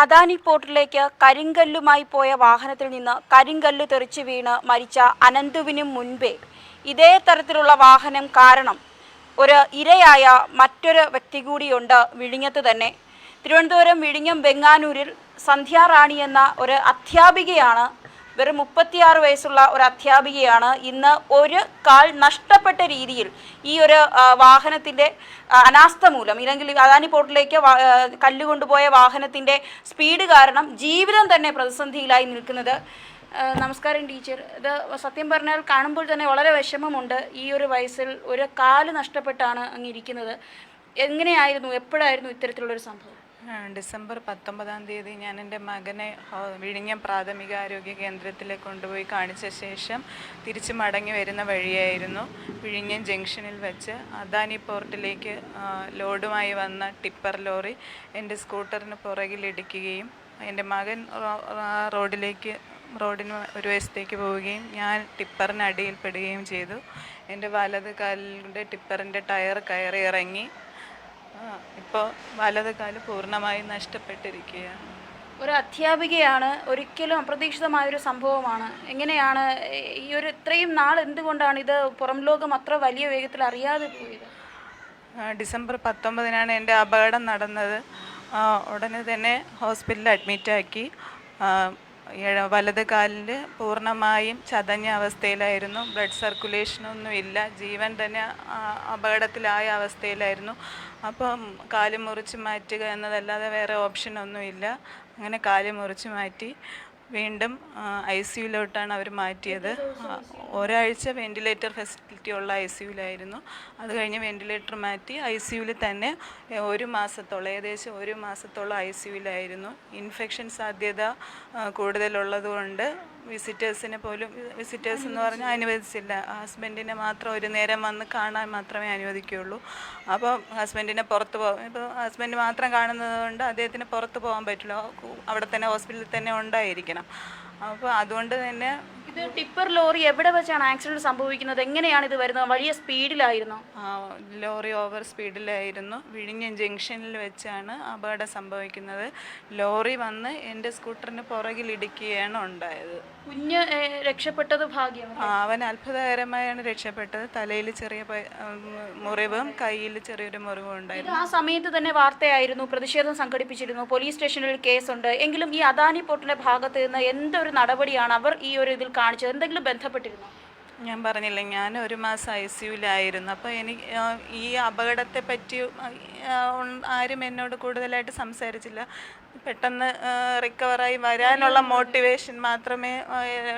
അദാനി പോർട്ടിലേക്ക് കരിങ്കല്ലുമായി പോയ വാഹനത്തിൽ നിന്ന് കരിങ്കല്ല് തെറിച്ച് വീണ് മരിച്ച അനന്തുവിനും മുൻപേ ഇതേ തരത്തിലുള്ള വാഹനം കാരണം ഒരു ഇരയായ മറ്റൊരു വ്യക്തി കൂടിയുണ്ട് വിഴിഞ്ഞത്ത് തന്നെ. തിരുവനന്തപുരം വിഴിഞ്ഞം വെങ്ങാനൂരിൽ സന്ധ്യാറാണി എന്ന ഒരു അധ്യാപികയാണ് വെറും മുപ്പത്തിയാറ് വയസ്സുള്ള ഒരു അധ്യാപികയാണ് ഇന്ന് ഒരു കാൽ നഷ്ടപ്പെട്ട രീതിയിൽ ഈ ഒരു വാഹനത്തിന്റെ അനാസ്ഥ മൂലം ഇല്ലെങ്കിൽ അദാനി പോർട്ടിലേക്ക് കല്ല് കൊണ്ടുപോയ സ്പീഡ് കാരണം ജീവിതം തന്നെ പ്രതിസന്ധിയിലായി നിൽക്കുന്നത്. നമസ്കാരം ടീച്ചർ. ഇത് സത്യം പറഞ്ഞാൽ കാണുമ്പോൾ തന്നെ വളരെ വിഷമമുണ്ട് ഈ ഒരു വയസ്സിൽ ഒരു കാൽ നഷ്ടപ്പെട്ടാണ് അങ്ങ് ഇരിക്കുന്നത്. എങ്ങനെയായിരുന്നു എപ്പോഴായിരുന്നു ഇത്തരത്തിലുള്ളൊരു സംഭവം? ഡിസംബർ പത്തൊമ്പതാം തീയതി ഞാൻ എന്റെ മകനെ വിഴിഞ്ഞം പ്രാഥമിക ആരോഗ്യ കേന്ദ്രത്തിൽ കൊണ്ടുപോയി കാണിച്ച ശേഷം തിരിച്ച് മടങ്ങി വരുന്ന വഴിയായിരുന്നു വിഴിഞ്ഞം ജംഗ്ഷനിൽ വെച്ച്. അദാനി പോർട്ടിലേക്ക് ലോഡുമായി വന്ന ടിപ്പർ ലോറി എന്റെ സ്കൂട്ടറിന് പുറകിലിടിക്കുകയും എന്റെ മകൻ റോഡിലേക്ക് റോഡിന് ഒരു വശത്തേക്ക് പോവുകയും ഞാൻ ടിപ്പറിന് അടിയിൽപ്പെടുകയും ചെയ്തു. എന്റെ വലത് കാലിന്റെ ടിപ്പറിന്റെ ടയർ കയറി ഇറങ്ങി. ഇപ്പോൾ വലത് കാൽ പൂർണമായും നഷ്ടപ്പെട്ടിരിക്കുകയാണ്. ഒരു അധ്യാപികയാണ് ഒരിക്കലും അപ്രതീക്ഷിതമായൊരു സംഭവമാണ്. എങ്ങനെയാണ് ഈ ഒരു ഇത്രയും നാൾ എന്തുകൊണ്ടാണ് ഇത് പുറം ലോകം അത്ര വലിയ വേഗത്തിൽ അറിയാതെ പോയത്? ഡിസംബർ പത്തൊമ്പതിനാണ് എന്റെ അപകടം നടന്നത്. ഉടനെ തന്നെ ഹോസ്പിറ്റലിൽ അഡ്മിറ്റാക്കി. വലത് കാലിൽ പൂർണമായും ചതഞ്ഞ അവസ്ഥയിലായിരുന്നു. ബ്ലഡ് സർക്കുലേഷനൊന്നും ഇല്ല ജീവൻ തന്നെ അപകടത്തിലായ അവസ്ഥയിലായിരുന്നു. അപ്പം കാൽ മുറിച്ച് മാറ്റുക എന്നതല്ലാതെ വേറെ ഓപ്ഷനൊന്നുമില്ല. അങ്ങനെ കാൽ മുറിച്ച് മാറ്റി. വീണ്ടും ഐ സിയുലോട്ടാണ് അവർ മാറ്റിയത്. ഒരാഴ്ച വെന്റിലേറ്റർ ഫെസിലിറ്റി ഉള്ള ഐ സിയുലായിരുന്നു അത് കഴിഞ്ഞ് വെന്റിലേറ്റർ മാറ്റി ഐ സിയുവിൽ തന്നെ ഒരു മാസത്തോളം ഏകദേശം ഒരു മാസത്തോളം ഐ സിയുലായിരുന്നു ഇൻഫെക്ഷൻ സാധ്യത ആ, കൂടുതലുള്ളത് കൊണ്ട് വിസിറ്റേഴ്സിനെ പോലും വിസിറ്റേഴ്സ് എന്ന് പറഞ്ഞാൽ അനുവദിച്ചില്ല. ഹസ്ബൻഡിനെ മാത്രം ഒരു നേരം വന്ന് കാണാൻ മാത്രമേ അനുവദിക്കുകയുള്ളൂ അപ്പോൾ ഹസ്ബൻഡിനെ പുറത്ത് പോകും ഇപ്പോൾ ഹസ്ബൻഡ് മാത്രം കാണുന്നത് കൊണ്ട് അദ്ദേഹത്തിന് പുറത്ത് പോകാൻ പറ്റില്ല. അവിടെ തന്നെ ഹോസ്പിറ്റലിൽ തന്നെ ഉണ്ടായിരിക്കണം. അപ്പോൾ അതുകൊണ്ട് തന്നെ ഇത് ടിപ്പർ ലോറി എവിടെ വെച്ചാണ് ആക്സിഡന്റ് സംഭവിക്കുന്നത്? എങ്ങനെയാണ് ഇത് വരുന്നത്? വലിയ സ്പീഡിലായിരുന്നു? Lorry over സ്പീഡിലായിരുന്നു. വിഴിഞ്ഞം ജംഗ്ഷനിൽ വെച്ചാണ് അപകടം സംഭവിക്കുന്നത്. ലോറി വന്ന് എന്റെ സ്കൂട്ടറിന് പുറകിൽ ഇടിക്കുകയാണ് ഉണ്ടായത്. കുഞ്ഞ് രക്ഷപ്പെട്ടത് ഭാഗ്യം അവൻ അത്ഭുതകരമായാണ് രക്ഷപ്പെട്ടത്. തലയിൽ ചെറിയ മുറിവും കയ്യിൽ ചെറിയൊരു മുറിവും ഉണ്ടായിരുന്നു. ആ സമയത്ത് തന്നെ വാർത്തയായിരുന്നു പ്രതിഷേധം സംഘടിപ്പിച്ചിരുന്നു പോലീസ് സ്റ്റേഷനിൽ കേസുണ്ട്. എങ്കിലും ഈ അദാനി പോർട്ടിന്റെ ഭാഗത്ത് നിന്ന് എന്തൊരു നടപടിയാണ് അവർ ഈ ഒരു ഇതിൽ കാണിച്ചത്? എന്തെങ്കിലും ബന്ധപ്പെട്ടിരുന്നു? ഞാൻ പറഞ്ഞില്ലേ ഞാൻ ഒരു മാസം ഐ സിയുലായിരുന്നു അപ്പോൾ എനിക്ക് ഈ അപകടത്തെ പറ്റി ആരും എന്നോട് കൂടുതലായിട്ട് സംസാരിച്ചില്ല. പെട്ടെന്ന് റിക്കവറായി വരാനുള്ള മോട്ടിവേഷൻ മാത്രമേ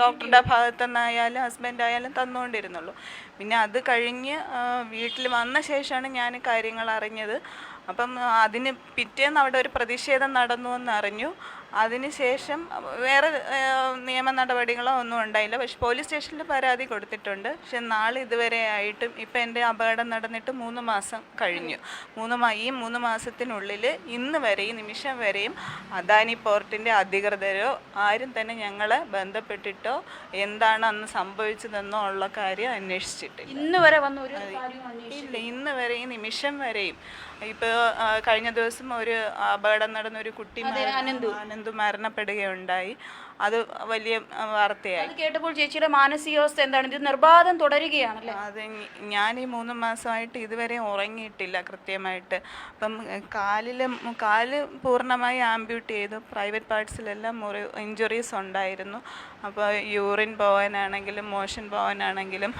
ഡോക്ടറുടെ ഭാഗത്തുനിന്നായാലും ഹസ്ബൻഡ് ആയാലും തന്നുകൊണ്ടിരുന്നുള്ളൂ പിന്നെ അത് കഴിഞ്ഞ് വീട്ടിൽ വന്ന ശേഷമാണ് ഞാൻ കാര്യങ്ങൾ അറിഞ്ഞത്. അപ്പം അതിന് പിറ്റേന്ന് അവിടെ ഒരു പ്രതിഷേധം നടന്നു എന്ന് അറിഞ്ഞു അതിനുശേഷം വേറെ നിയമ നടപടികളോ ഒന്നും ഉണ്ടായില്ല. പക്ഷെ പോലീസ് സ്റ്റേഷനിൽ പരാതി കൊടുത്തിട്ടുണ്ട്. പക്ഷെ നാളെ ഇതുവരെ ആയിട്ടും ഇപ്പം എന്റെ അപകടം നടന്നിട്ട് മൂന്ന് മാസം കഴിഞ്ഞു. മൂന്ന് ഈ മൂന്ന് മാസത്തിനുള്ളിൽ ഇന്ന് വരെ ഈ നിമിഷം വരെയും അദാനി പോർട്ടിന്റെ അധികൃതരോ ആരും തന്നെ ഞങ്ങളെ ബന്ധപ്പെട്ടിട്ടോ എന്താണ് അന്ന് സംഭവിച്ചതെന്നോ ഉള്ള കാര്യം അന്വേഷിച്ചിട്ടില്ല. ഇന്ന് വരെ വന്ന. ഇല്ല ഇന്ന് വരെ ഈ നിമിഷം വരെയും. ഇപ്പോൾ കഴിഞ്ഞ ദിവസം ഒരു അപകടം നടന്ന ഒരു കുട്ടി മര- ആനന്ദ് മരണപ്പെടുകയുണ്ടായി. അത് വലിയ വാർത്തയായി. അത് കേട്ടപ്പോൾ ചേച്ചിയുടെ മാനസികാവസ്ഥ എന്താണ്? ഇത് നിർബാധം തുടരുകയാണല്ലേ? അത് ഞാൻ ഈ മൂന്ന് മാസമായിട്ട് ഇതുവരെ ഉറങ്ങിയിട്ടില്ല കൃത്യമായിട്ട്. അപ്പം കാലിൽ കാൽ പൂർണമായി ആംബ്യൂട്ട് ചെയ്തു. പ്രൈവറ്റ് പാർട്സിലെല്ലാം മുറി ഇഞ്ചുറീസ് ഉണ്ടായിരുന്നു. അപ്പോൾ യൂറിൻ പോകാനാണെങ്കിലും മോഷൻ പോകാനാണെങ്കിലും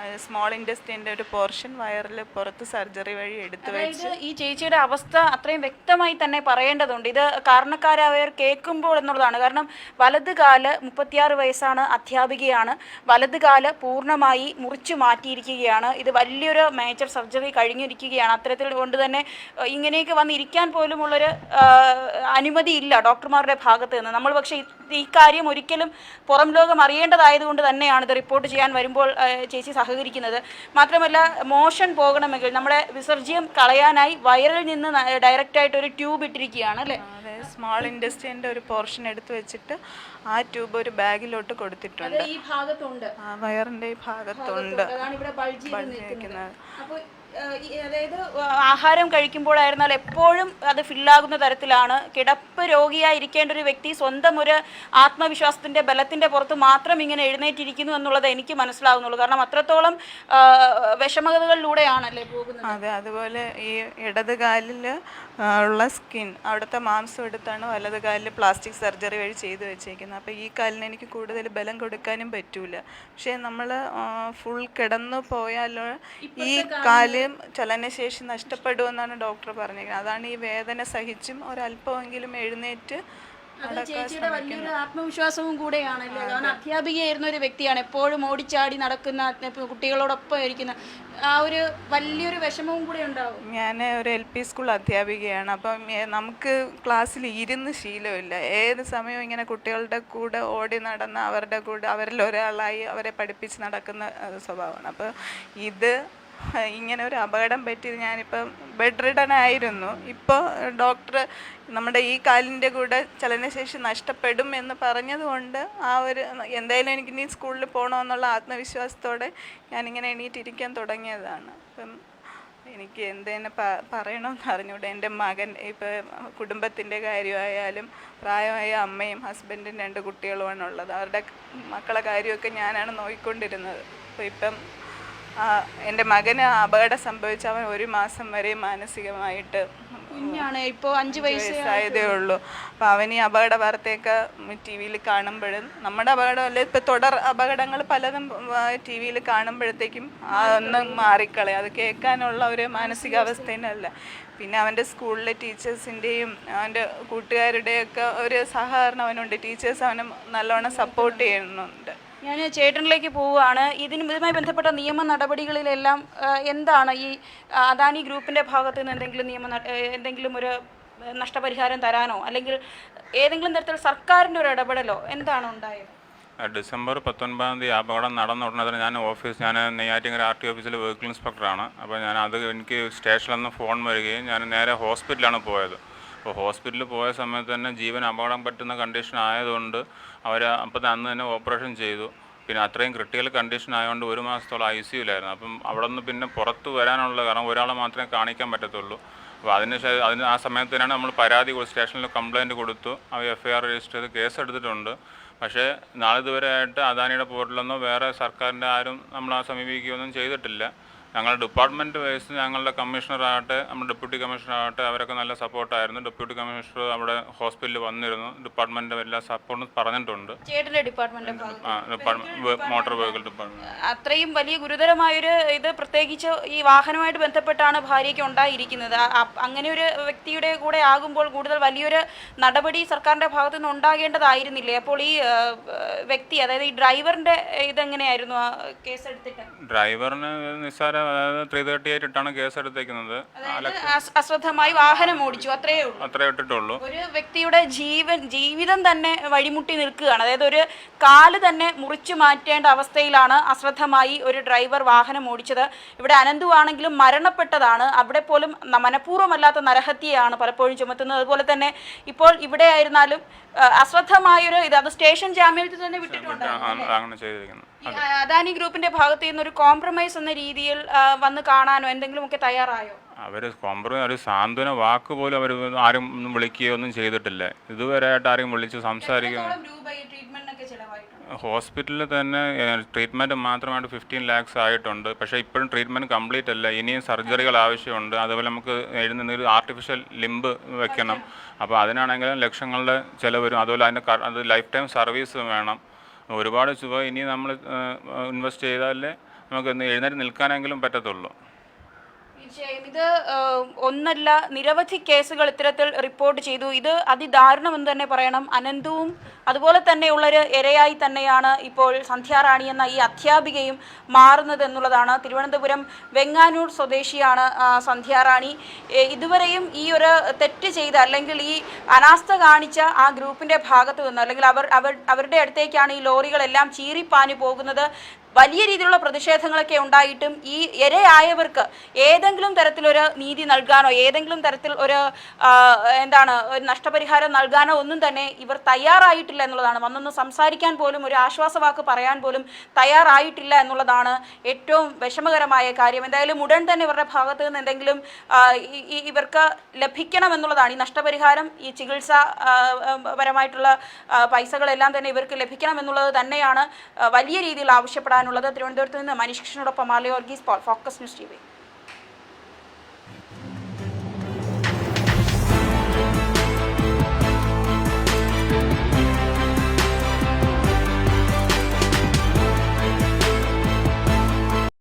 സ്മോൾ ഇൻഡസ്റ്റിന്റെ ഒരു പോർഷൻ വയറിൽ പുറത്ത് സർജറി വഴി എടുത്തു വെച്ച്. ഈ ചേച്ചിയുടെ അവസ്ഥ അത്രയും വ്യക്തമായി തന്നെ പറയേണ്ടതുണ്ട്. ഇത് കാരണക്കാരായവർ കേൾക്കുമ്പോൾ എന്നുള്ളതാണ്. കാരണം വലത് കാൽ മുപ്പത്തിയാറ് വയസ്സാണ് അധ്യാപികയാണ്. വലത് കാൽ പൂർണമായി മുറിച്ചു മാറ്റിയിരിക്കുകയാണ്. ഇത് വലിയൊരു മേജർ സർജറി കഴിഞ്ഞിരിക്കുകയാണ്. അത്തരത്തിൽ കൊണ്ട് തന്നെ ഇങ്ങനെയൊക്കെ വന്നിരിക്കാൻ പോലുമുള്ളൊരു അനുമതി ഇല്ല ഡോക്ടർമാരുടെ ഭാഗത്ത് നിന്ന്. നമ്മൾ പക്ഷേ ഈ- ഈ കാര്യം ഒരിക്കലും പുറം ലോകം അറിയേണ്ടതായതുകൊണ്ട് തന്നെയാണ് ഇത് റിപ്പോർട്ട് ചെയ്യാൻ വരുമ്പോൾ ചേച്ചി സഹകരിക്കുന്നത്. മാത്രമല്ല മോഷൻ പോകണമെങ്കിൽ നമ്മുടെ വിസർജ്യം കളയാനായി വയറിൽ നിന്ന് ഡയറക്റ്റ് ആയിട്ട് ഒരു ട്യൂബ് ഇട്ടിരിക്കുകയാണ് അല്ലേ? സ്മോൾ ഇൻഡസ്ട്രീന്റെ ഒരു പോർഷൻ എടുത്തു വെച്ചിട്ട് ആ ട്യൂബ് ഒരു ബാഗിലോട്ട് കൊടുത്തിട്ടുണ്ട്. ഈ ഭാഗത്തുണ്ട്. ആ വയറിന്റെ ഈ ഭാഗത്തുണ്ട്. അപ്പോൾ അതായത് ആഹാരം കഴിക്കുമ്പോഴായിരുന്നാൽ എപ്പോഴും അത് ഫില്ലാകുന്ന തരത്തിലാണ്. കിടപ്പ് രോഗിയായിരിക്കേണ്ട ഒരു വ്യക്തി സ്വന്തം ഒരു ആത്മവിശ്വാസത്തിന്റെ ബലത്തിന്റെ പുറത്ത് മാത്രം ഇങ്ങനെ എഴുന്നേറ്റിരിക്കുന്നു എന്നുള്ളത് എനിക്ക് മനസ്സിലാവുന്നുള്ളൂ. കാരണം അത്രത്തോളം വിഷമതകളിലൂടെയാണല്ലേ പോകുന്നത്. അതെ അതുപോലെ ഈ ഇടത് കാലിൽ ഉള്ള സ്കിൻ അവിടുത്തെ മാംസം എടുത്താണ് വലത് കാലിൽ പ്ലാസ്റ്റിക് സർജറി വഴി ചെയ്തു വെച്ചേക്കുന്നത്. അപ്പോൾ ഈ കാലിന് എനിക്ക് കൂടുതൽ ബലം കൊടുക്കാനും പറ്റൂല. പക്ഷേ നമ്മൾ ഫുൾ കിടന്നു പോയാലോ ഈ കാലും ചലനശേഷി നഷ്ടപ്പെടുമെന്നാണ് ഡോക്ടർ പറഞ്ഞിരിക്കുന്നത്. അതാണ് ഈ വേദന സഹിച്ചും ഒരല്പമെങ്കിലും എഴുന്നേറ്റ് അത് ചേച്ചിയുടെ വലിയൊരു ആത്മവിശ്വാസവും കൂടെയാണല്ലേ കാരണം അധ്യാപികയായിരുന്ന ഒരു വ്യക്തിയാണ്. എപ്പോഴും ഓടിച്ചാടി നടക്കുന്ന കുട്ടികളോടൊപ്പം ഇരിക്കുന്ന ആ ഒരു വലിയൊരു വിഷമവും കൂടെ ഉണ്ടാവും. ഞാൻ ഒരു എൽ പി സ്കൂൾ അധ്യാപികയാണ്. അപ്പം നമുക്ക് ക്ലാസ്സിൽ ഇരുന്ന് ശീലമില്ല. ഏത് സമയവും ഇങ്ങനെ കുട്ടികളുടെ കൂടെ ഓടി നടന്ന് അവരുടെ കൂടെ അവരിൽ ഒരാളായി അവരെ പഠിപ്പിച്ച് നടക്കുന്ന സ്വഭാവമാണ്. അപ്പോൾ ഇത് ഇങ്ങനെ ഒരു അപകടം പറ്റിയത് ഞാനിപ്പം ബെഡ് റിഡൺ ആയിരുന്നു ഇപ്പോൾ ഡോക്ടർ നമ്മുടെ ഈ കാലിന്റെ കൂടെ ചലനശേഷി നഷ്ടപ്പെടും എന്ന് പറഞ്ഞതുകൊണ്ട് ആ ഒരു എന്തായാലും എനിക്ക് ഇനി സ്കൂളിൽ പോകണമെന്നുള്ള ആത്മവിശ്വാസത്തോടെ ഞാനിങ്ങനെ എണീറ്റിരിക്കാൻ തുടങ്ങിയതാണ്. അപ്പം എനിക്ക് എന്തേനെ പ പറയണമെന്ന് അറിഞ്ഞൂടെ. എന്റെ മകൻ ഇപ്പോൾ കുടുംബത്തിന്റെ കാര്യമായാലും പ്രായമായ അമ്മയും ഹസ്ബൻഡും രണ്ട് കുട്ടികളുമാണ് ഉള്ളത്. അവരുടെ മക്കളെ കാര്യമൊക്കെ ഞാനാണ് നോക്കിക്കൊണ്ടിരുന്നത്. അപ്പോൾ ഇപ്പം എന്റെ മകന് അപകടം സംഭവിച്ച അവൻ ഒരു മാസം വരെ മാനസികമായിട്ട് കുഞ്ഞാണ് ഇപ്പോൾ അഞ്ച് വയസ്സ് വയസ്സായതേ ഉള്ളൂ. അപ്പോൾ അവൻ ഈ അപകട വാർത്തയൊക്കെ ടി വിയിൽ കാണുമ്പോഴും നമ്മുടെ അപകടമല്ല ഇപ്പം തുടർ അപകടങ്ങൾ പലതും ടി വിയിൽ കാണുമ്പോഴത്തേക്കും ആ ഒന്ന് മാറിക്കളയും. അത് കേൾക്കാനുള്ള ഒരു മാനസികാവസ്ഥേനല്ല. പിന്നെ അവന്റെ സ്കൂളിലെ ടീച്ചേഴ്സിന്റെയും അവന്റെ കൂട്ടുകാരുടെയൊക്കെ ഒരു സഹകരണം അവനുണ്ട്. ടീച്ചേഴ്സ് അവനെ നല്ലോണം സപ്പോർട്ട് ചെയ്യുന്നുണ്ട്. ഞാൻ ചേട്ടനിലേക്ക് പോവുകയാണ്. ഇതിന് ഇതുമായി ബന്ധപ്പെട്ട നിയമ നടപടികളിലെല്ലാം എന്താണ് ഈ അദാനി ഗ്രൂപ്പിന്റെ ഭാഗത്ത് നിന്ന് എന്തെങ്കിലും നിയമ എന്തെങ്കിലും ഒരു നഷ്ടപരിഹാരം തരാനോ? അല്ലെങ്കിൽ ഏതെങ്കിലും തരത്തിൽ സർക്കാരിന്റെ ഒരു ഇടപെടലോ എന്താണ് ഉണ്ടായത്? ഡിസംബർ പത്തൊൻപതാം തീയതി അപകടം നടന്ന ഉടനെ തന്നെ ഞാൻ ഓഫീസ് ഞാൻ നെയ്യാറ്റിങ്കര ആർ ടി ഓഫീസിൽ വെഹിക്കിൾ ഇൻസ്പെക്ടറാണ്. അപ്പോൾ ഞാൻ അത് എനിക്ക് സ്റ്റേഷനിൽ നിന്ന് ഫോൺ വരികയും ഞാൻ നേരെ ഹോസ്പിറ്റലാണ് പോയത്. അപ്പോൾ ഹോസ്പിറ്റലിൽ പോയ സമയത്ത് തന്നെ ജീവൻ അപകടം പറ്റുന്ന കണ്ടീഷൻ ആയതുകൊണ്ട് അവർ അപ്പം അന്ന് തന്നെ ഓപ്പറേഷൻ ചെയ്തു. പിന്നെ അത്രയും ക്രിട്ടിക്കൽ കണ്ടീഷൻ ആയതുകൊണ്ട് ഒരു മാസത്തോളം ഐ സിയുലായിരുന്നു അപ്പം അവിടെ നിന്ന് പിന്നെ പുറത്ത് വരാനുള്ള കാരണം ഒരാളെ മാത്രമേ കാണിക്കാൻ പറ്റത്തുള്ളൂ. അപ്പോൾ അതിന് അതിന് ആ സമയത്ത് തന്നെയാണ് നമ്മൾ പരാതി സ്റ്റേഷനിൽ കംപ്ലയിന്റ് കൊടുത്തു. അവർ എഫ് ഐ ആർ രജിസ്റ്റർ ചെയ്ത് കേസ് എടുത്തിട്ടുണ്ട്. പക്ഷേ നാളെ ഇതുവരെ ആയിട്ട് അദാനിയുടെ പോർട്ടലൊന്നോ വേറെ സർക്കാരിന്റെ ആരും നമ്മൾ ആ സമീപിക്കുകയൊന്നും ചെയ്തിട്ടില്ല. ഞങ്ങളുടെ ഡിപ്പാർട്ട്മെന്റ് വൈസ് ഞങ്ങളുടെ കമ്മീഷണറാകട്ടെ നമ്മുടെ ഡെപ്യൂട്ടി കമ്മീഷണറാകട്ടെ അവരൊക്കെ നല്ല സപ്പോർട്ടായിരുന്നു. ഡെപ്യൂട്ടി കമ്മീഷണർ അവിടെ ഹോസ്പിറ്റലിൽ വന്നിരുന്നു. ഡിപ്പാർട്ട്മെന്റ് എല്ലാ സപ്പോർട്ടും പറഞ്ഞിട്ടുണ്ട്. ആ ഡിപ്പാർട്ട്മെന്റ് മോട്ടോർ വെഹിക്കിൾ ഡിപ്പാർട്ട്മെന്റ്. അത്രയും വലിയ ഗുരുതരമായൊരു ഇത് പ്രത്യേകിച്ച് ഈ വാഹനമായിട്ട് ബന്ധപ്പെട്ടാണ് ഭാര്യയ്ക്ക് ഉണ്ടായിരിക്കുന്നത്. അങ്ങനെ ഒരു വ്യക്തിയുടെ കൂടെ ആകുമ്പോൾ കൂടുതൽ വലിയൊരു നടപടി സർക്കാരിന്റെ ഭാഗത്തു നിന്ന് ഉണ്ടാകേണ്ടതായിരുന്നില്ലേ? അപ്പോൾ ഈ വ്യക്തി അതായത് ഈ ഡ്രൈവറിന്റെ ഇതെങ്ങനെയായിരുന്നു ആ കേസ് എടുത്തിട്ട് ഡ്രൈവറിന് നിസ്സാര അതായത് ത്രീ തേർട്ടി ഇട്ടാണ് കേസ് എടുത്തേക്കുന്നത്. അതായത് അസ്- അശ്രദ്ധമായി വാഹനം ഓടിച്ചു അത്രേ ഉള്ളൂ. അത്രേ ഇട്ടിട്ടുള്ളൂ. ഒരു വ്യക്തിയുടെ ജീവൻ ജീവിതം തന്നെ വഴിമുട്ടി നിൽക്കുകയാണ്. അതായത് ഒരു കാൽ തന്നെ മുറിച്ചു മാറ്റേണ്ട അവസ്ഥയിലാണ് അശ്രദ്ധമായി ഒരു ഡ്രൈവർ വാഹനം ഓടിച്ചത്. ഇവിടെ അനന്തു ആണെങ്കിലും മരണപ്പെട്ടതാണ്. അവിടെ പോലും ന- മനഃപൂർവമല്ലാത്ത നരഹത്യയാണ് പലപ്പോഴും ചുമത്തുന്നത്. അതുപോലെ തന്നെ ഇപ്പോൾ ഇവിടെ ആയിരുന്നാലും ആ, അശ്രദ്ധമായൊരു ഇത് അത് സ്റ്റേഷൻ ജാമ്യത്തിൽ തന്നെ വിട്ടിട്ടുണ്ട് ആ, അങ്ങനെ ചെയ്തിരിക്കുന്നത് ഈ അദാനി ഗ്രൂപ്പിന്റെ ഭാഗത്ത് നിന്ന് ഒരു കോംപ്രമൈസ് എന്ന രീതിയിൽ ആ, വന്ന് കാണാനോ എന്തെങ്കിലുമൊക്കെ തയ്യാറായോ? അവർ കോംപ്രമൈസ് ഒരു സാന്ത്വന വാക്ക് പോലും അവർ ആരും ഒന്നും വിളിക്കുകയോ ഒന്നും ചെയ്തിട്ടില്ല. ഇതുവരെ ആയിട്ട് ആരെയും വിളിച്ച് സംസാരിക്കും ഹോസ്പിറ്റലിൽ തന്നെ ട്രീറ്റ്മെന്റ് മാത്രമായിട്ട് ഫിഫ്റ്റീൻ ലാക്സ് ആയിട്ടുണ്ട്. പക്ഷേ ഇപ്പോഴും ട്രീറ്റ്മെന്റ് കംപ്ലീറ്റ് അല്ല. ഇനിയും സർജറികൾ ആവശ്യമുണ്ട്. അതുപോലെ നമുക്ക് എഴുതുന്ന ആർട്ടിഫിഷ്യൽ ലിംബ് വെക്കണം. അപ്പോൾ അതിനാണെങ്കിലും ലക്ഷങ്ങളുടെ ചിലവരും വരും. അതുപോലെ അതിന്റെ അത് ലൈഫ് ടൈം സർവീസ് വേണം. ഒരുപാട് ചുവ ഇനി നമ്മൾ ഇൻവെസ്റ്റ് ചെയ്താലേ നമുക്ക് എഴുന്നേറ്റ് നിൽക്കാനെങ്കിലും പറ്റത്തുള്ളൂ. ഇത് ഒന്നല്ല നിരവധി കേസുകൾ ഇത്തരത്തിൽ റിപ്പോർട്ട് ചെയ്തു. ഇത് അതിദാരുണമെന്ന് തന്നെ പറയണം. അനന്തവും അതുപോലെ തന്നെയുള്ളൊരു ഇരയായി തന്നെയാണ് ഇപ്പോൾ സന്ധ്യാറാണി എന്ന ഈ അധ്യാപികയും മാറുന്നത് എന്നുള്ളതാണ്. തിരുവനന്തപുരം വെങ്ങാനൂർ സ്വദേശിയാണ് സന്ധ്യാറാണി. ഇതുവരെയും ഈ ഒരു തെറ്റ് ചെയ്ത അല്ലെങ്കിൽ ഈ അനാസ്ഥ കാണിച്ച ആ ഗ്രൂപ്പിന്റെ ഭാഗത്ത് നിന്ന് അല്ലെങ്കിൽ അവർ അവരുടെ അടുത്തേക്കാണ് ഈ ലോറികളെല്ലാം ചീറിപ്പാഞ്ഞു പോകുന്നത്. വലിയ രീതിയിലുള്ള പ്രതിഷേധങ്ങളൊക്കെ ഉണ്ടായിട്ടും ഈ ഇരയായവർക്ക് ഏതെങ്കിലും തരത്തിലൊരു നീതി നൽകാനോ ഏതെങ്കിലും തരത്തിൽ ഒരു എന്താണ് ഒരു നഷ്ടപരിഹാരം നൽകാനോ ഒന്നും തന്നെ ഇവർ തയ്യാറായിട്ടില്ല എന്നുള്ളതാണ്. വന്നൊന്ന് സംസാരിക്കാൻ പോലും ഒരു ആശ്വാസവാക്ക് പറയാൻ പോലും തയ്യാറായിട്ടില്ല എന്നുള്ളതാണ് ഏറ്റവും വിഷമകരമായ കാര്യം. എന്തായാലും ഉടൻ തന്നെ ഇവരുടെ ഭാഗത്ത് നിന്ന് എന്തെങ്കിലും ഇവർക്ക് ലഭിക്കണം എന്നുള്ളതാണ്. ഈ നഷ്ടപരിഹാരം ഈ ചികിത്സ പരമായിട്ടുള്ള പൈസകളെല്ലാം തന്നെ ഇവർക്ക് ലഭിക്കണം എന്നുള്ളത് തന്നെയാണ് വലിയ രീതിയിൽ ആവശ്യപ്പെടാനുള്ളത് തിരുവനന്തപുരത്ത് നിന്ന് Manish കൃഷ്ണനോടൊപ്പം Marly Varghese Paul focus news T